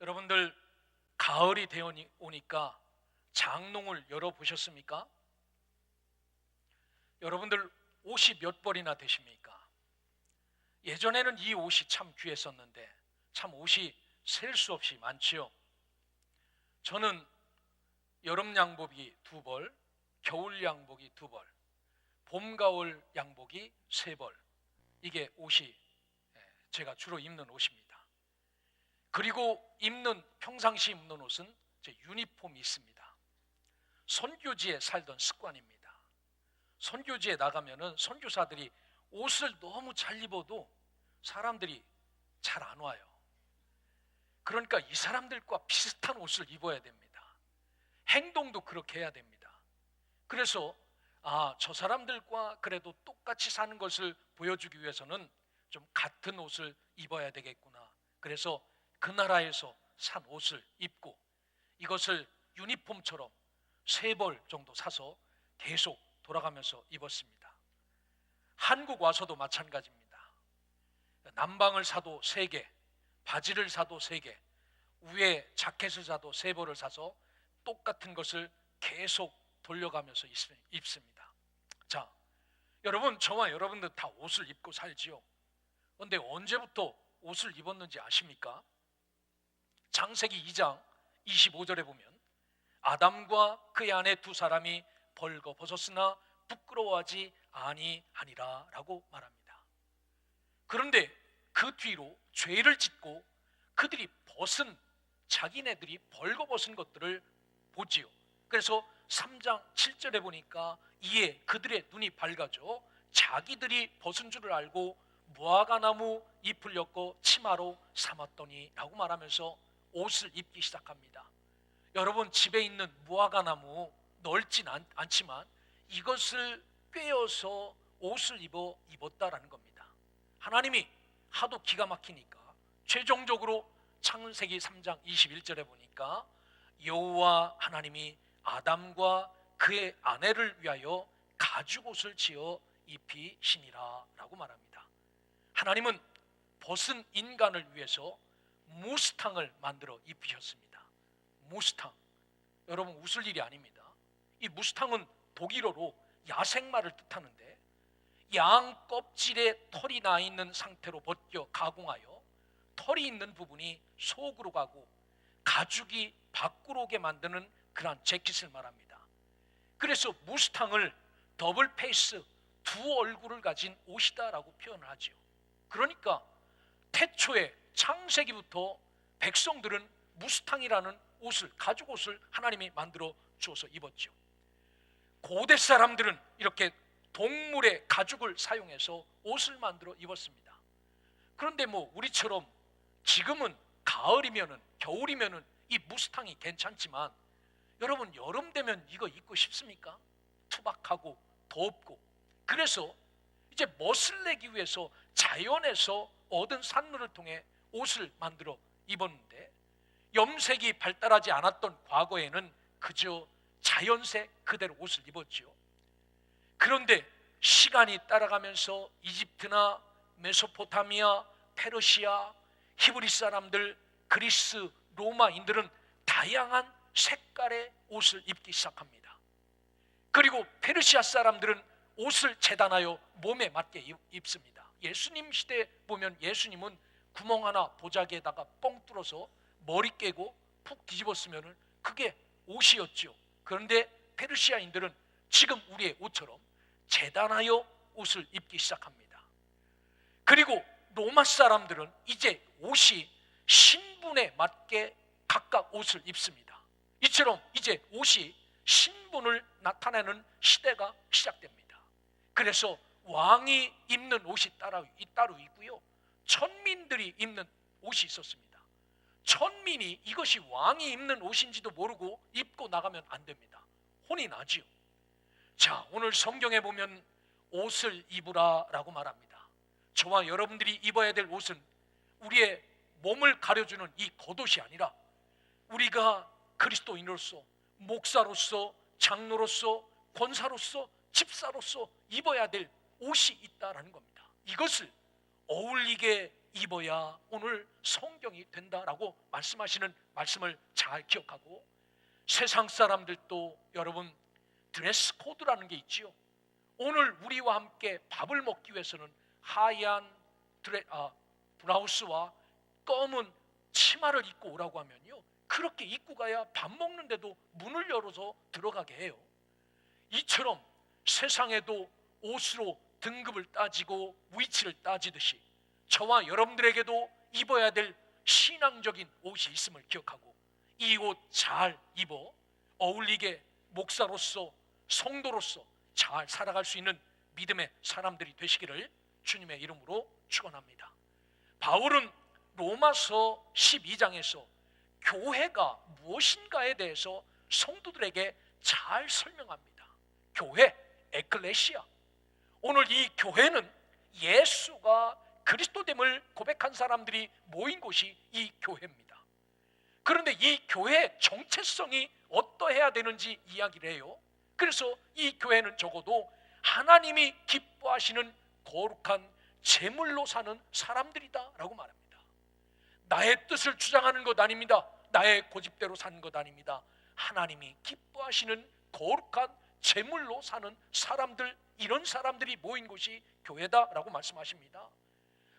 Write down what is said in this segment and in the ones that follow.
여러분들 가을이 되어 오니까 장롱을 열어 보셨습니까? 여러분들 옷이 몇 벌이나 되십니까? 예전에는 이 옷이 참 귀했었는데 참 옷이 셀 수 없이 많지요. 저는 여름 양복이 두 벌, 겨울 양복이 두 벌, 봄 가을 양복이 세 벌. 이게 옷이 예, 제가 주로 입는 옷입니다. 그리고 입는 평상시 입는 옷은 제 유니폼이 있습니다. 선교지에 살던 습관입니다. 선교지에 나가면은 선교사들이 옷을 너무 잘 입어도 사람들이 잘 안 와요. 그러니까 이 사람들과 비슷한 옷을 입어야 됩니다. 행동도 그렇게 해야 됩니다. 그래서 아, 저 사람들과 그래도 똑같이 사는 것을 보여주기 위해서는 좀 같은 옷을 입어야 되겠구나. 그래서 그 나라에서 산 옷을 입고 이것을 유니폼처럼 세 벌 정도 사서 계속 돌아가면서 입었습니다. 한국 와서도 마찬가지입니다. 남방을 사도 세 개, 바지를 사도 세 개, 위에 자켓을 사도 세 벌을 사서 똑같은 것을 계속 돌려가면서 입습니다. 자, 여러분 저와 여러분들 다 옷을 입고 살지요. 그런데 언제부터 옷을 입었는지 아십니까? 장세기 2장 25절에 보면 아담과 그의 아내 두 사람이 벌거 벗었으나 부끄러워하지 아니하니라라고 말합니다. 그런데 그 뒤로 죄를 짓고 그들이 벗은 자기네들이 벌거 벗은 것들을 보지요. 그래서 3장 7절에 보니까 이에 그들의 눈이 밝아져 자기들이 벗은 줄을 알고 무화과 나무 잎을 엮고 치마로 삼았더니라고 말하면서 옷을 입기 시작합니다. 여러분 집에 있는 무화과 나무 넓진 않, 않지만 이것을 꿰어서 옷을 입어 입었다라는 겁니다. 하나님이 하도 기가 막히니까 최종적으로 창세기 3장 21절에 보니까 여호와 하나님이 아담과 그의 아내를 위하여 가죽 옷을 지어 입히시니라라고 말합니다. 하나님은 벗은 인간을 위해서 무스탕을 만들어 입히셨습니다. 무스탕. 여러분 웃을 일이 아닙니다. 이 무스탕은 독일어로 야생마를 뜻하는데 양 껍질에 털이 나 있는 상태로 벗겨 가공하여 털이 있는 부분이 속으로 가고 가죽이 밖으로 오게 만드는 그러한 재킷을 말합니다. 그래서 무스탕을 더블 페이스 두 얼굴을 가진 옷이다라고 표현을 하죠. 그러니까 태초에 창세기부터 백성들은 무스탕이라는 옷을 가죽 옷을 하나님이 만들어 주어서 입었죠. 고대 사람들은 이렇게 동물의 가죽을 사용해서 옷을 만들어 입었습니다. 그런데 뭐 우리처럼 지금은 가을이면은 겨울이면은 이 무스탕이 괜찮지만 여러분 여름 되면 이거 입고 싶습니까? 투박하고 덥고 그래서 이제 멋을 내기 위해서 자연에서 얻은 산물을 통해 옷을 만들어 입었는데 염색이 발달하지 않았던 과거에는 그저 자연색 그대로 옷을 입었지요. 그런데 시간이 따라가면서 이집트나 메소포타미아, 페르시아, 히브리 사람들, 그리스, 로마인들은 다양한 색깔의 옷을 입기 시작합니다. 그리고 페르시아 사람들은 옷을 재단하여 몸에 맞게 입습니다. 예수님 시대 보면 예수님은 구멍 하나 보자기에다가 뻥 뚫어서 머리 깨고 푹 뒤집었으면 그게 옷이었죠. 그런데 페르시아인들은 지금 우리의 옷처럼 재단하여 옷을 입기 시작합니다. 그리고 로마 사람들은 이제 옷이 신분에 맞게 각각 옷을 입습니다. 이처럼 이제 옷이 신분을 나타내는 시대가 시작됩니다. 그래서 왕이 입는 옷이 따로, 따로 있고요. 천민들이 입는 옷이 있었습니다. 천민이 이것이 왕이 입는 옷인지도 모르고 입고 나가면 안 됩니다. 혼이 나지요. 자, 오늘 성경에 보면 옷을 입으라라고 말합니다. 저와 여러분들이 입어야 될 옷은 우리의 몸을 가려주는 이 겉옷이 아니라 우리가 그리스도인으로서 목사로서 장로로서 권사로서 집사로서 입어야 될 옷이 있다라는 겁니다. 이것을 어울리게 입어야 오늘 성경이 된다라고 말씀하시는 말씀을 잘 기억하고 세상 사람들도 여러분 드레스 코드라는 게 있지요. 오늘 우리와 함께 밥을 먹기 위해서는 하얀 드레, 아, 브라우스와 검은 치마를 입고 오라고 하면요. 그렇게 입고 가야 밥 먹는데도 문을 열어서 들어가게 해요. 이처럼 세상에도 옷으로 등급을 따지고 위치를 따지듯이 저와 여러분들에게도 입어야 될 신앙적인 옷이 있음을 기억하고 이 옷 잘 입어 어울리게 목사로서 성도로서 잘 살아갈 수 있는 믿음의 사람들이 되시기를 주님의 이름으로 축원합니다. 바울은 로마서 12장에서 교회가 무엇인가에 대해서 성도들에게 잘 설명합니다. 교회, 에클레시아. 오늘 이 교회는 예수가 그리스도됨을 고백한 사람들이 모인 곳이 이 교회입니다. 그런데 이 교회의 정체성이 어떠해야 되는지 이야기를 해요. 그래서 이 교회는 적어도 하나님이 기뻐하시는 거룩한 제물로 사는 사람들이다라고 말합니다. 나의 뜻을 주장하는 것 아닙니다. 나의 고집대로 사는 것 아닙니다. 하나님이 기뻐하시는 거룩한 제물로 사는 사람들 이런 사람들이 모인 곳이 교회다라고 말씀하십니다.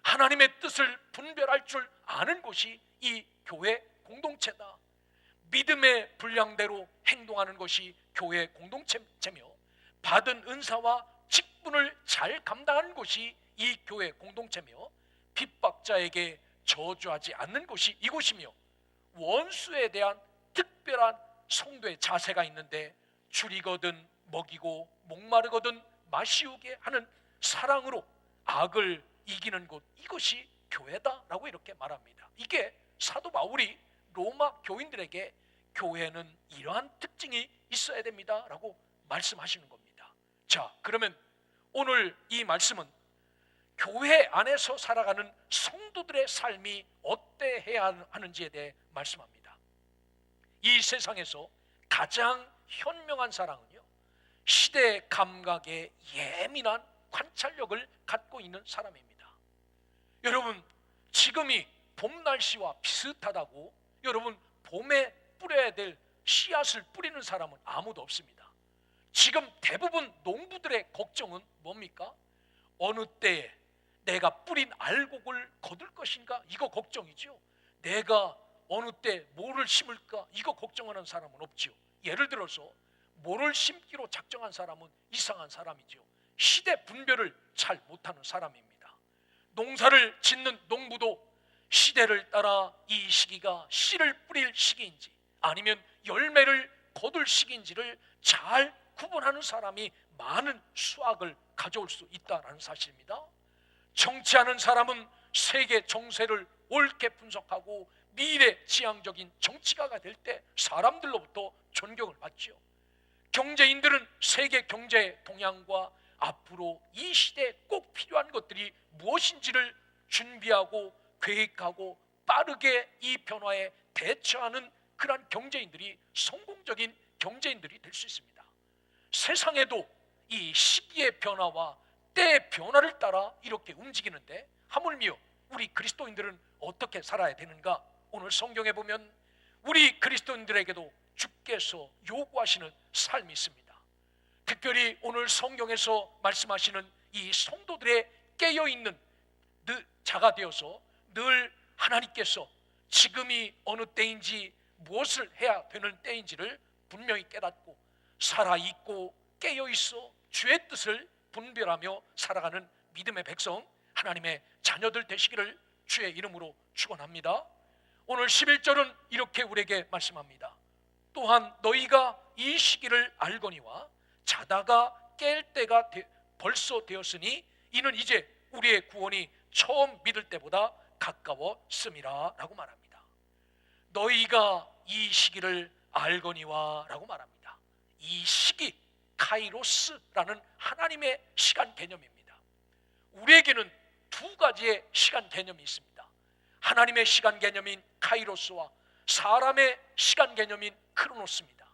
하나님의 뜻을 분별할 줄 아는 곳이 이 교회 공동체다. 믿음의 분량대로 행동하는 것이 교회 공동체며 받은 은사와 직분을 잘 감당하는 곳이 이 교회 공동체며 핍박자에게 저주하지 않는 곳이 이곳이며 원수에 대한 특별한 성도의 자세가 있는데 줄이거든 먹이고 목마르거든 마시우게 하는 사랑으로 악을 이기는 곳 이것이 교회다라고 이렇게 말합니다. 이게 사도 바울이 로마 교인들에게 교회는 이러한 특징이 있어야 됩니다라고 말씀하시는 겁니다. 자, 그러면 오늘 이 말씀은 교회 안에서 살아가는 성도들의 삶이 어때 해야 하는지에 대해 말씀합니다. 이 세상에서 가장 현명한 사랑은요, 시대 감각에 예민한 관찰력을 갖고 있는 사람입니다. 여러분, 지금이 봄 날씨와 비슷하다고 여러분 봄에 뿌려야 될 씨앗을 뿌리는 사람은 아무도 없습니다. 지금 대부분 농부들의 걱정은 뭡니까? 어느 때에 내가 뿌린 알곡을 거둘 것인가? 이거 걱정이죠. 내가 어느 때 뭐를 심을까? 이거 걱정하는 사람은 없죠. 예를 들어서 뭐를 심기로 작정한 사람은 이상한 사람이죠. 시대 분별을 잘 못하는 사람입니다. 농사를 짓는 농부도 시대를 따라 이 시기가 씨를 뿌릴 시기인지 아니면 열매를 거둘 시기인지를 잘 구분하는 사람이 많은 수확을 가져올 수 있다는 사실입니다. 정치하는 사람은 세계 정세를 옳게 분석하고 미래 지향적인 정치가가 될 때 사람들로부터 존경을 받죠. 경제인들은 세계 경제의 동향과 앞으로 이 시대에 꼭 필요한 것들이 무엇인지를 준비하고 계획하고 빠르게 이 변화에 대처하는 그러한 경제인들이 성공적인 경제인들이 될 수 있습니다. 세상에도 이 시기의 변화와 때의 변화를 따라 이렇게 움직이는데 하물며 우리 그리스도인들은 어떻게 살아야 되는가? 오늘 성경에 보면 우리 그리스도인들에게도 주께서 요구하시는 삶이 있습니다. 특별히 오늘 성경에서 말씀하시는 이 성도들의 깨어 있는 자가 되어서 늘 하나님께서 지금이 어느 때인지 무엇을 해야 되는 때인지를 분명히 깨닫고 살아 있고 깨어 있어 주의 뜻을 분별하며 살아가는 믿음의 백성 하나님의 자녀들 되시기를 주의 이름으로 축원합니다. 오늘 11절은 이렇게 우리에게 말씀합니다. 또한 너희가 이 시기를 알거니와 자다가 깰 때가 되, 벌써 되었으니 이는 이제 우리의 구원이 처음 믿을 때보다 가까웠음이라 라고 말합니다. 너희가 이 시기를 알거니와 라고 말합니다. 이 시기 카이로스라는 하나님의 시간 개념입니다. 우리에게는 두 가지의 시간 개념이 있습니다. 하나님의 시간 개념인 카이로스와 사람의 시간 개념인 크로노스입니다.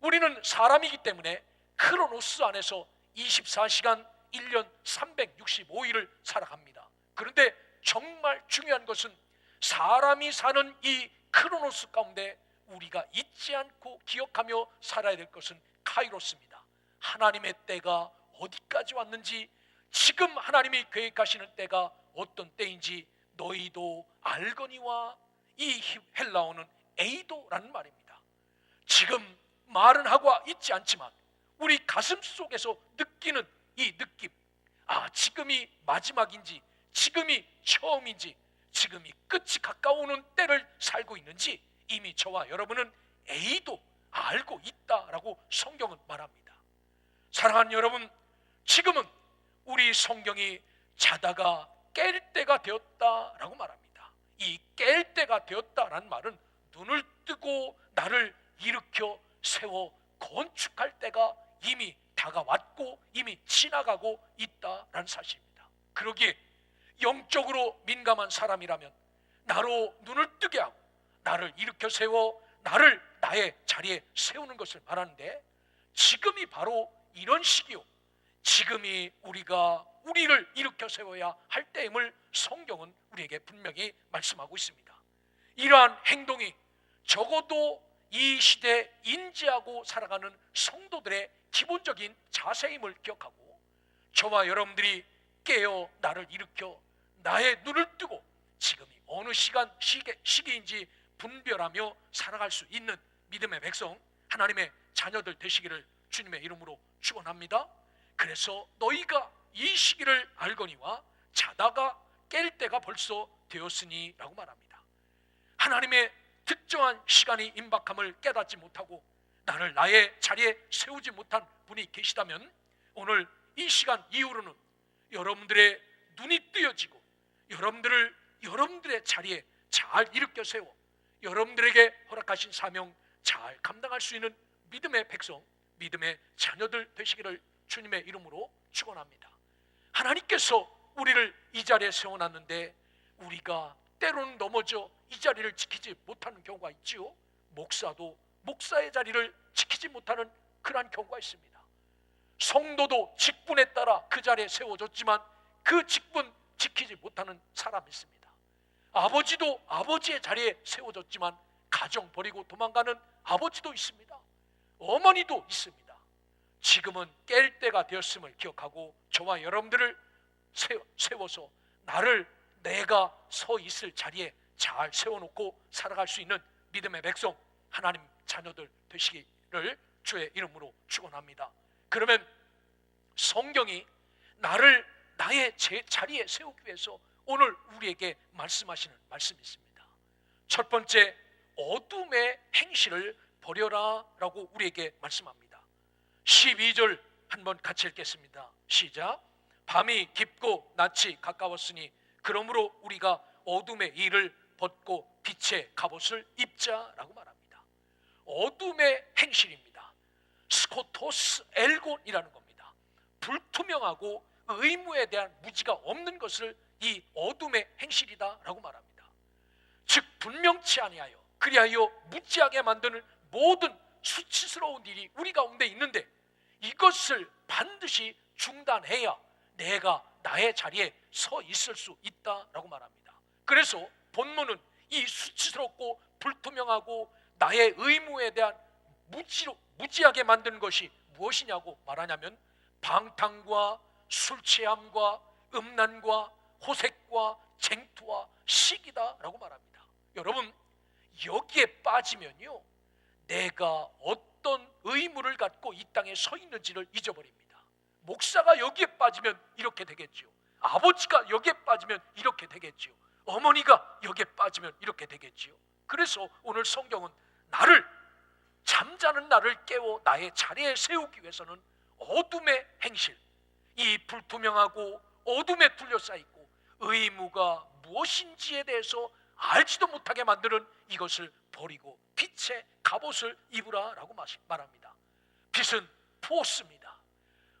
우리는 사람이기 때문에 크로노스 안에서 24시간 1년 365일을 살아갑니다. 그런데 정말 중요한 것은 사람이 사는 이 크로노스 가운데 우리가 잊지 않고 기억하며 살아야 될 것은 카이로스입니다. 하나님의 때가 어디까지 왔는지 지금 하나님이 계획하시는 때가 어떤 때인지 너희도 알거니와 이 헬라어는 에이도라는 말입니다. 지금 말은 하고 있지 않지만 우리 가슴 속에서 느끼는 이 느낌, 아 지금이 마지막인지 지금이 처음인지 지금이 끝이 가까우는 때를 살고 있는지 이미 저와 여러분은 에이도 알고 있다라고 성경은 말합니다. 사랑하는 여러분, 지금은 우리 성경이 자다가 깰 때가 되었다라고 말합니다. 이 깰 때가 되었다라는 말은 눈을 뜨고 나를 일으켜 세워 건축할 때가 이미 다가왔고 이미 지나가고 있다라는 사실입니다. 그러기에 영적으로 민감한 사람이라면 나로 눈을 뜨게 하고 나를 일으켜 세워 나를 나의 자리에 세우는 것을 말하는데 지금이 바로 이런 시기요. 지금이 우리가 우리를 일으켜 세워야 할 때임을 성경은 우리에게 분명히 말씀하고 있습니다. 이러한 행동이 적어도 이 시대에 인지하고 살아가는 성도들의 기본적인 자세임을 기억하고 저와 여러분들이 깨어 나를 일으켜 나의 눈을 뜨고 지금이 어느 시간 시기, 시기인지 분별하며 살아갈 수 있는 믿음의 백성 하나님의 자녀들 되시기를 주님의 이름으로 축원합니다. 그래서 너희가 이 시기를 알거니와 자다가 깰 때가 벌써 되었으니라고 말합니다. 하나님의 특정한 시간이 임박함을 깨닫지 못하고 나를 나의 자리에 세우지 못한 분이 계시다면 오늘 이 시간 이후로는 여러분들의 눈이 뜨여지고 여러분들을 여러분들의 자리에 잘 일으켜 세워 여러분들에게 허락하신 사명 잘 감당할 수 있는 믿음의 백성, 믿음의 자녀들 되시기를 주님의 이름으로 축원합니다. 하나님께서 우리를 이 자리에 세워놨는데 우리가 때로는 넘어져 이 자리를 지키지 못하는 경우가 있지요. 목사도 목사의 자리를 지키지 못하는 그러한 경우가 있습니다. 성도도 직분에 따라 그 자리에 세워졌지만 그 직분 지키지 못하는 사람이 있습니다. 아버지도 아버지의 자리에 세워졌지만 가정 버리고 도망가는 아버지도 있습니다. 어머니도 있습니다. 지금은 깰 때가 되었음을 기억하고 저와 여러분들을 세워서 나를 내가 서 있을 자리에 잘 세워놓고 살아갈 수 있는 믿음의 백성 하나님 자녀들 되시기를 주의 이름으로 축원합니다. 그러면 성경이 나를 나의 제 자리에 세우기 위해서 오늘 우리에게 말씀하시는 말씀이 있습니다. 첫 번째 어둠의 행실을 버려라라고 우리에게 말씀합니다. 12절 한번 같이 읽겠습니다. 시작. 밤이 깊고 낮이 가까웠으니 그러므로 우리가 어둠의 일을 벗고 빛의 갑옷을 입자라고 말합니다. 어둠의 행실입니다. 스코토스 엘곤이라는 겁니다. 불투명하고 의무에 대한 무지가 없는 것을 이 어둠의 행실이다라고 말합니다. 즉 분명치 아니하여 그리하여 무지하게 만드는 모든 수치스러운 일이 우리 가운데 있는데 이것을 반드시 중단해야 내가 나의 자리에 서 있을 수 있다라고 말합니다. 그래서 본문은 이 수치스럽고 불투명하고 나의 의무에 대한 무지로, 무지하게 만드는 것이 무엇이냐고 말하냐면 방탕과 술 취함과 음란과 호색과 쟁투와 시기다라고 말합니다. 여러분 여기에 빠지면요 내가 어떤 의무를 갖고 이 땅에 서 있는지를 잊어버립니다. 목사가 여기에 빠지면 이렇게 되겠죠. 아버지가 여기에 빠지면 이렇게 되겠죠. 어머니가 여기에 빠지면 이렇게 되겠지요. 그래서 오늘 성경은 나를 잠자는 나를 깨워 나의 자리에 세우기 위해서는 어둠의 행실, 이 불투명하고 어둠에 둘러싸 있고 의무가 무엇인지에 대해서 알지도 못하게 만드는 이것을 버리고 빛의 갑옷을 입으라라고 말합니다. 빛은 포스입니다.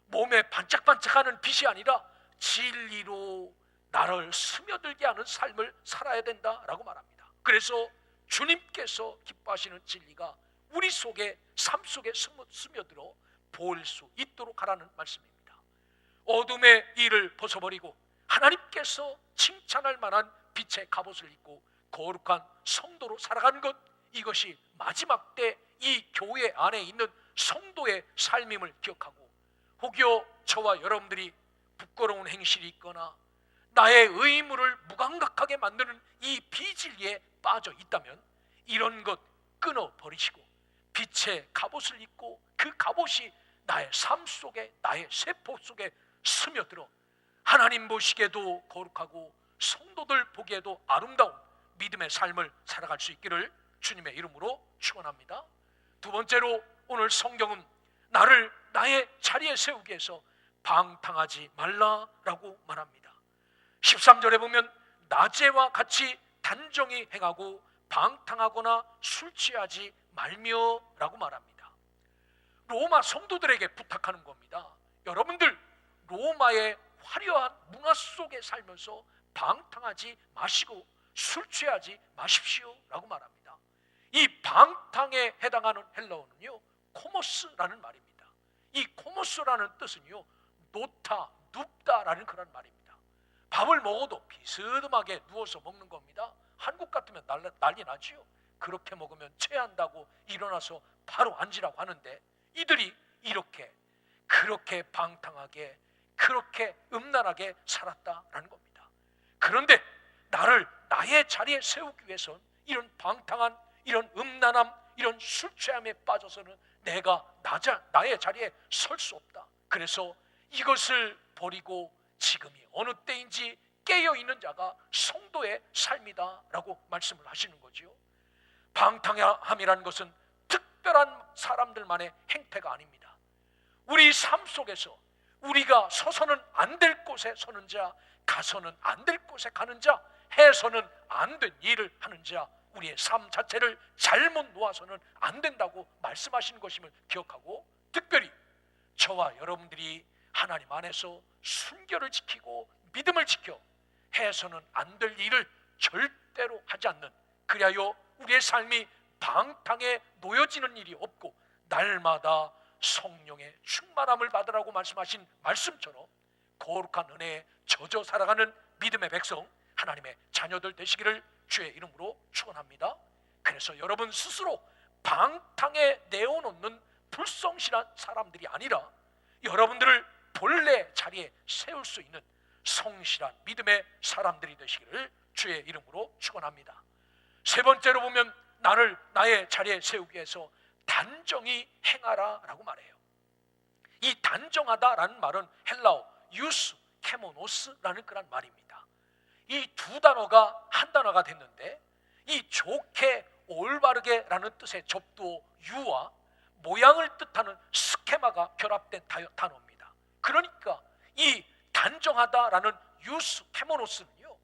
몸에 반짝반짝하는 빛이 아니라 진리로 나를 스며들게 하는 삶을 살아야 된다라고 말합니다. 그래서 주님께서 기뻐하시는 진리가 우리 속에 삶 속에 스며들어 보일 수 있도록 하라는 말씀입니다. 어둠의 일을 벗어버리고 하나님께서 칭찬할 만한 빛의 갑옷을 입고 거룩한 성도로 살아가는 것 이것이 마지막 때 이 교회 안에 있는 성도의 삶임을 기억하고 혹여 저와 여러분들이 부끄러운 행실이 있거나 나의 의무를 무감각하게 만드는 이 비진리에 빠져 있다면 이런 것 끊어 버리시고 빛의 갑옷을 입고 그 갑옷이 나의 삶 속에 나의 세포 속에 스며들어 하나님 보시기에도 거룩하고 성도들 보기에도 아름다운 믿음의 삶을 살아갈 수 있기를 주님의 이름으로 축원합니다. 두 번째로 오늘 성경은 나를 나의 자리에 세우기 위해서 방탕하지 말라라고 말합니다. 13절에 보면 낮에와 같이 단정히 행하고 방탕하거나 술 취하지 말며라고 말합니다. 로마 성도들에게 부탁하는 겁니다. 여러분들 로마의 화려한 문화 속에 살면서 방탕하지 마시고 술 취하지 마십시오라고 말합니다. 이 방탕에 해당하는 헬라어는요 코모스라는 말입니다. 이 코모스라는 뜻은요 놓다, 눕다라는 그런 말입니다. 밥을 먹어도 비스듬하게 누워서 먹는 겁니다. 한국 같으면 난리, 난리 나지요. 그렇게 먹으면 체한다고 일어나서 바로 앉으라고 하는데 이들이 이렇게 그렇게 방탕하게 그렇게 음란하게 살았다라는 겁니다. 그런데 나를 나의 자리에 세우기 위해선 이런 방탕한 이런 음란함 이런 술 취함에 빠져서는 내가 나자, 나의 자리에 설 수 없다. 그래서 이것을 버리고 지금이 어느 때인지 깨어 있는 자가 성도의 삶이다라고 말씀을 하시는 거지요. 방탕함이라는 것은 특별한 사람들만의 행태가 아닙니다. 우리 삶 속에서 우리가 서서는 안 될 곳에 서는 자, 가서는 안 될 곳에 가는 자, 해서는 안 된 일을 하는 자, 우리의 삶 자체를 잘못 놓아서는 안 된다고 말씀하시는 것임을 기억하고 특별히 저와 여러분들이 하나님 안에서 순결을 지키고 믿음을 지켜 해서는 안 될 일을 절대로 하지 않는 그리하여 우리의 삶이 방탕에 놓여지는 일이 없고 날마다 성령의 충만함을 받으라고 말씀하신 말씀처럼 거룩한 은혜에 젖어 살아가는 믿음의 백성 하나님의 자녀들 되시기를 주의 이름으로 축원합니다. 그래서 여러분 스스로 방탕에 내어놓는 불성실한 사람들이 아니라 여러분들을 본래 자리에 세울 수 있는 성실한 믿음의 사람들이 되시기를 주의 이름으로 축원합니다. 세 번째로 보면 나를 나의 자리에 세우기 위해서 단정히 행하라라고 말해요. 이 단정하다라는 말은 헬라어 유스 케모노스라는 그런 말입니다. 이 두 단어가 한 단어가 됐는데 이 좋게 올바르게라는 뜻의 접두 유와 모양을 뜻하는 스케마가 결합된 단어입니다. 그러니까 이 단정하다라는 유스 케모노스는요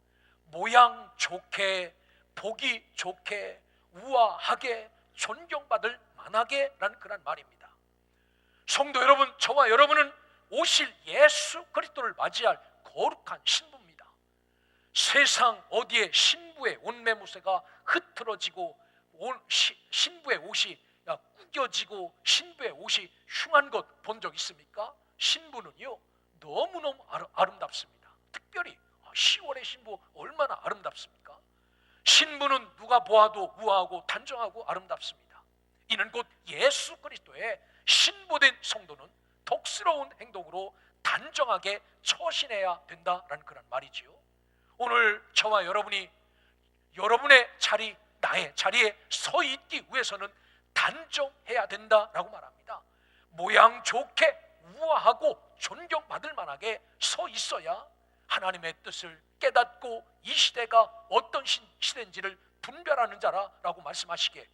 모양 좋게 보기 좋게 우아하게 존경받을 만하게라는 그런 말입니다. 성도 여러분, 저와 여러분은 오실 예수 그리스도를 맞이할 거룩한 신부입니다. 세상 어디에 신부의 옷매무새가 흐트러지고 신부의 옷이 구겨지고 신부의 옷이 흉한 것 본 적 있습니까? 신부는요 너무너무 아름답습니다. 특별히 10월의 신부 얼마나 아름답습니까? 신부는 누가 보아도 우아하고 단정하고 아름답습니다. 이는 곧 예수 그리스도의 신부된 성도는 독스러운 행동으로 단정하게 처신해야 된다라는 그런 말이지요. 오늘 저와 여러분이 여러분의 자리, 나의 자리에 서 있기 위해서는 단정해야 된다라고 말합니다. 모양 좋게 우아하고 존경받을 만하게 서 있어야 하나님의 뜻을 깨닫고 이 시대가 어떤 시대인지를 분별하는 자라라고 말씀하시기에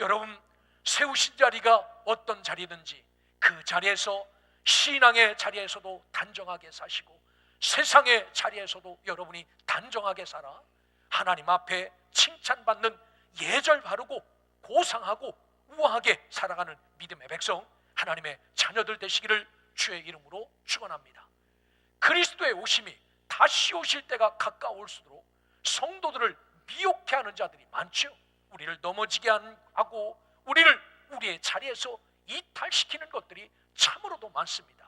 여러분 세우신 자리가 어떤 자리든지 그 자리에서 신앙의 자리에서도 단정하게 사시고 세상의 자리에서도 여러분이 단정하게 살아 하나님 앞에 칭찬받는 예절 바르고 고상하고 우아하게 살아가는 믿음의 백성 하나님의 자녀들 되시기를 주의 이름으로 축원합니다. 그리스도의 오심이 다시 오실 때가 가까울수록 성도들을 미혹해 하는 자들이 많죠. 우리를 넘어지게 하고 우리를 우리의 자리에서 이탈시키는 것들이 참으로도 많습니다.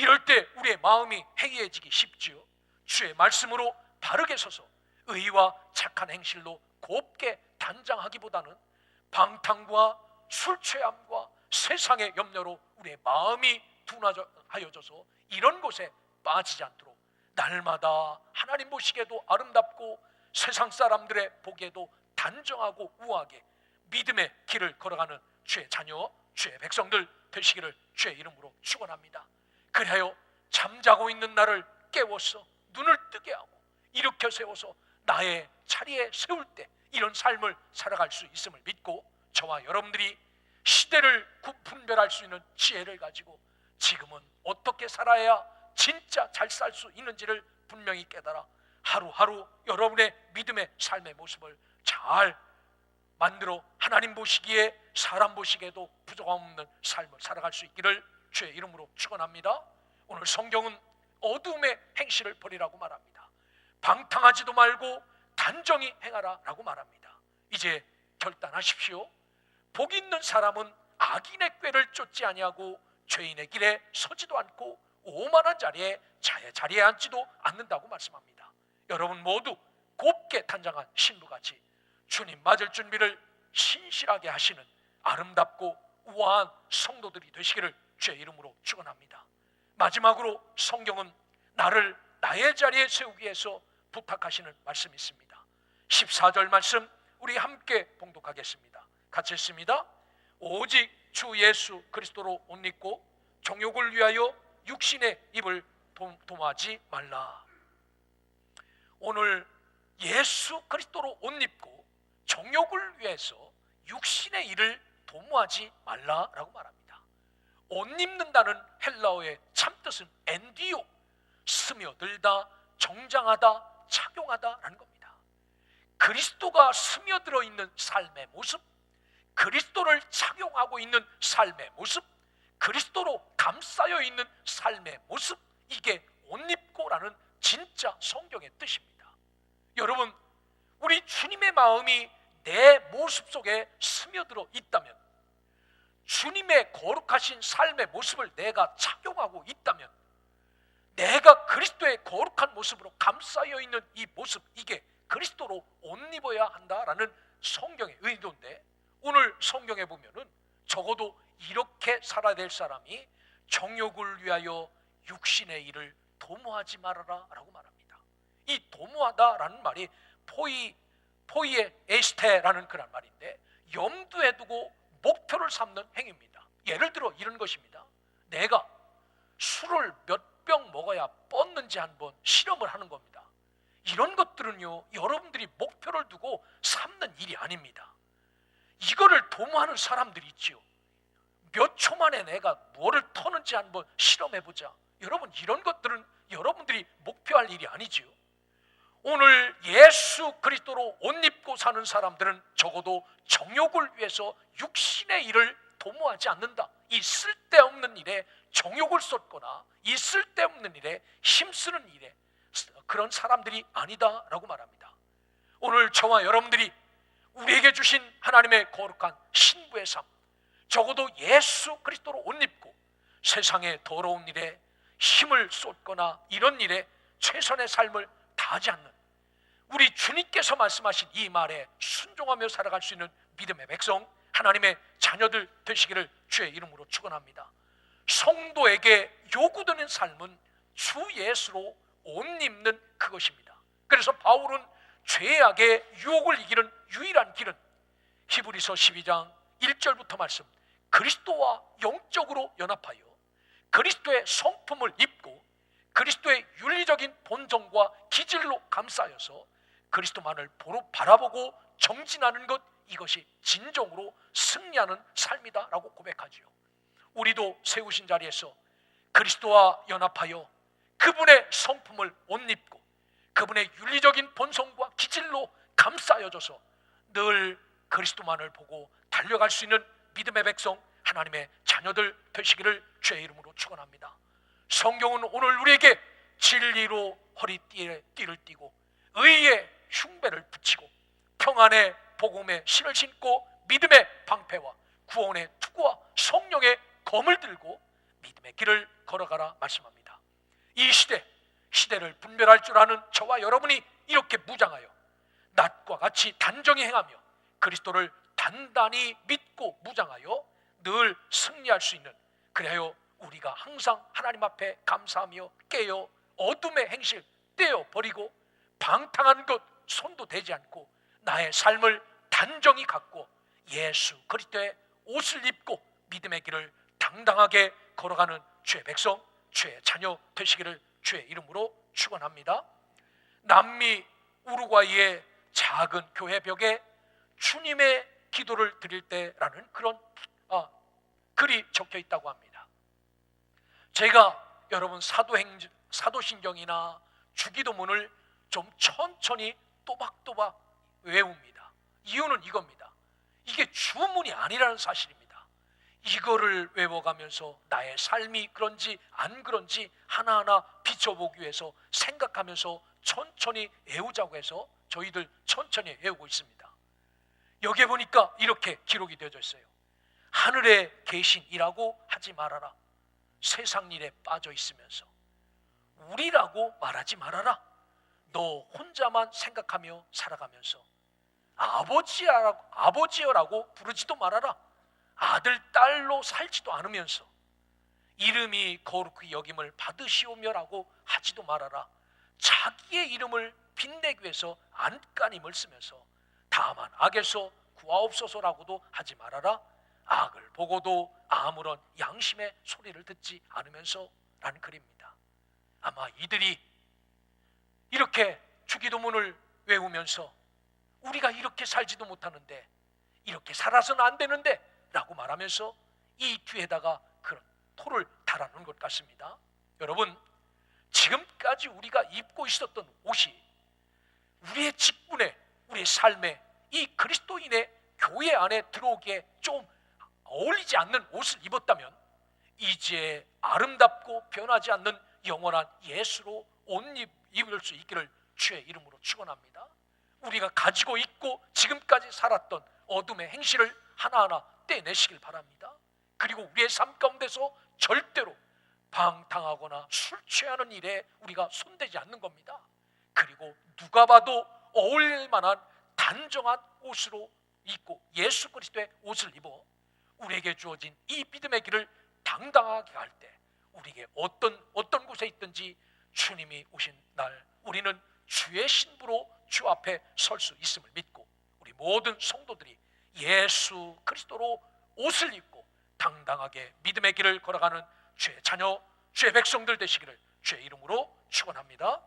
이럴 때 우리의 마음이 해이해지기 쉽지요. 주의 말씀으로 바르게 서서 의와 착한 행실로 곱게 단장하기보다는 방탕과 술 취함과 세상의 염려로 우리의 마음이 둔하여져서 이런 곳에 빠지지 않도록 날마다 하나님 보시기에도 아름답고 세상 사람들의 보기에도 단정하고 우아하게 믿음의 길을 걸어가는 주의 자녀, 주의 백성들 되시기를 주의 이름으로 축원합니다. 그리하여 잠자고 있는 나를 깨워서 눈을 뜨게 하고 일으켜 세워서 나의 자리에 세울 때 이런 삶을 살아갈 수 있음을 믿고 저와 여러분들이 시대를 구- 분별할 수 있는 지혜를 가지고 지금은 어떻게 살아야 진짜 잘 살 수 있는지를 분명히 깨달아 하루하루 여러분의 믿음의 삶의 모습을 잘 만들어 하나님 보시기에 사람 보시기에도 부족함 없는 삶을 살아갈 수 있기를 주의 이름으로 축원합니다. 오늘 성경은 어둠의 행실을 버리라고 말합니다. 방탕하지도 말고 단정히 행하라라고 말합니다. 이제 결단하십시오. 복 있는 사람은 악인의 꾀를 쫓지 아니하고 죄인의 길에 서지도 않고 오만한 자리에 자의 자리에 앉지도 않는다고 말씀합니다. 여러분 모두 곱게 단장한 신부같이 주님 맞을 준비를 신실하게 하시는 아름답고 우아한 성도들이 되시기를 주의 이름으로 축원합니다. 마지막으로 성경은 나를 나의 자리에 세우기 위해서 부탁하시는 말씀이 있습니다. 14절 말씀 우리 함께 봉독하겠습니다. 같이 읽습니다. 오직 주 예수 그리스도로 옷 입고 정욕을 위하여 육신의 입을 도- 도모하지 말라. 오늘 예수 그리스도로 옷 입고 정욕을 위해서 육신의 일을 도모하지 말라라고 말합니다. 옷 입는다는 헬라어의 참뜻은 엔디오, 스며들다, 정장하다, 착용하다라는 겁니다. 그리스도가 스며들어 있는 삶의 모습, 그리스도를 착용하고 있는 삶의 모습, 그리스도로 감싸여 있는 삶의 모습, 이게 옷 입고라는 진짜 성경의 뜻입니다. 여러분, 우리 주님의 마음이 내 모습 속에 스며들어 있다면, 주님의 거룩하신 삶의 모습을 내가 착용하고 있다면, 내가 그리스도의 거룩한 모습으로 감싸여 있는 이 모습, 이게 그리스도로 옷 입어야 한다라는 성경의 의도인데, 오늘 성경에 보면은 적어도 이렇게 살아야 될 사람이 정욕을 위하여 육신의 일을 도모하지 말아라라고 말합니다. 이 도모하다라는 말이 포이 포이의 에스테라는 그런 말인데 염두에 두고 목표를 삼는 행위입니다. 예를 들어 이런 것입니다. 내가 술을 몇 병 먹어야 뻗는지 한번 실험을 하는 겁니다. 이런 것들은요, 여러분들이 목표를 두고 삼는 일이 아닙니다. 이거를 도모하는 사람들이 있지요. 몇 초 만에 내가 뭐를 터는지 한번 실험해 보자. 여러분 이런 것들은 여러분들이 목표할 일이 아니지요. 오늘 예수 그리스도로 옷 입고 사는 사람들은 적어도 정욕을 위해서 육신의 일을 도모하지 않는다. 이 쓸데없는 일에 정욕을 쏟거나 이 쓸데없는 일에 힘쓰는 일에 그런 사람들이 아니다라고 말합니다. 오늘 저와 여러분들이 우리에게 주신 하나님의 거룩한 신부의 삶, 적어도 예수 그리스도로 옷 입고 세상의 더러운 일에 힘을 쏟거나 이런 일에 최선의 삶을 다 하지 않는 우리 주님께서 말씀하신 이 말에 순종하며 살아갈 수 있는 믿음의 백성, 하나님의 자녀들 되시기를 주의 이름으로 축원합니다. 성도에게 요구되는 삶은 주 예수로 옷 입는 그것입니다. 그래서 바울은 죄악의 유혹을 이기는 유일한 길은 히브리서 12장 1절부터 말씀 그리스도와 영적으로 연합하여 그리스도의 성품을 입고 그리스도의 윤리적인 본성과 기질로 감싸여서 그리스도만을 보러 바라보고 정진하는 것 이것이 진정으로 승리하는 삶이다라고 고백하지요. 우리도 세우신 자리에서 그리스도와 연합하여 그분의 성품을 옷 입고 그분의 윤리적인 본성과 기질로 감싸여져서 늘 그리스도만을 보고 달려갈 수 있는 믿음의 백성 하나님의 자녀들 되시기를 주의 이름으로 축원합니다. 성경은 오늘 우리에게 진리로 허리띠에 띠를 띠고 의의 흉배를 붙이고 평안의 복음의 신을 신고 믿음의 방패와 구원의 투구와 성령의 검을 들고 믿음의 길을 걸어가라 말씀합니다. 이 시대 시대를 분별할 줄 아는 저와 여러분이 이렇게 무장하여 낮과 같이 단정히 행하며 그리스도를 단단히 믿고 무장하여 늘 승리할 수 있는 그리하여 우리가 항상 하나님 앞에 감사하며 깨어 어둠의 행실 떼어 버리고 방탕한 것 손도 대지 않고 나의 삶을 단정히 갖고 예수 그리스도의 옷을 입고 믿음의 길을 당당하게 걸어가는 주의 백성, 주의 자녀 되시기를 주의 이름으로 축원합니다. 남미 우루과이의 작은 교회 벽에 주님의 기도를 드릴 때라는 그런 아, 글이 적혀 있다고 합니다. 제가 여러분 사도행 사도신경이나 주기도문을 좀 천천히 또박또박 외웁니다. 이유는 이겁니다. 이게 주문이 아니라는 사실입니다. 이거를 외워가면서 나의 삶이 그런지 안 그런지 하나하나 비춰보기 위해서 생각하면서 천천히 외우자고 해서 저희들 천천히 외우고 있습니다. 여기에 보니까 이렇게 기록이 되어져 있어요. 하늘에 계신 이라고 하지 말아라. 세상 일에 빠져 있으면서 우리라고 말하지 말아라. 너 혼자만 생각하며 살아가면서 아버지야라고 아버지여라고 부르지도 말아라. 아들 딸로 살지도 않으면서 이름이 거룩히 여김을 받으시오며라고 하지도 말아라. 자기의 이름을 빛내기 위해서 안간힘을 쓰면서 다만 악에서 구하옵소서라고도 하지 말아라. 악을 보고도 아무런 양심의 소리를 듣지 않으면서 라는 글입니다. 아마 이들이 이렇게 주기도문을 외우면서 우리가 이렇게 살지도 못하는데 이렇게 살아서는 안 되는데 라고 말하면서 이 뒤에다가 그런 토를 달아놓은 것 같습니다. 여러분, 지금까지 우리가 입고 있었던 옷이 우리의 직분에, 우리의 삶에 이 그리스도인의 교회 안에 들어오기에 좀 어울리지 않는 옷을 입었다면 이제 아름답고 변하지 않는 영원한 예수로 옷 입을 수 있기를 주의 이름으로 축원합니다. 우리가 가지고 있고 지금까지 살았던 어둠의 행실을 하나하나 떼내시길 바랍니다. 그리고 우리의 삶 가운데서 절대로 방탕하거나 술 취하는 일에 우리가 손대지 않는 겁니다. 그리고 누가 봐도 어울릴 만한 단정한 옷으로 입고 예수 그리스도의 옷을 입어 우리에게 주어진 이 믿음의 길을 당당하게 갈때 우리에게 어떤 어떤 곳에 있든지 주님이 오신 날 우리는 주의 신부로 주 앞에 설 수 있음을 믿고 우리 모든 성도들이 예수 그리스도로 옷을 입고 당당하게 믿음의 길을 걸어가는 주의 자녀, 주의 백성들 되시기를 주의 이름으로 축원합니다.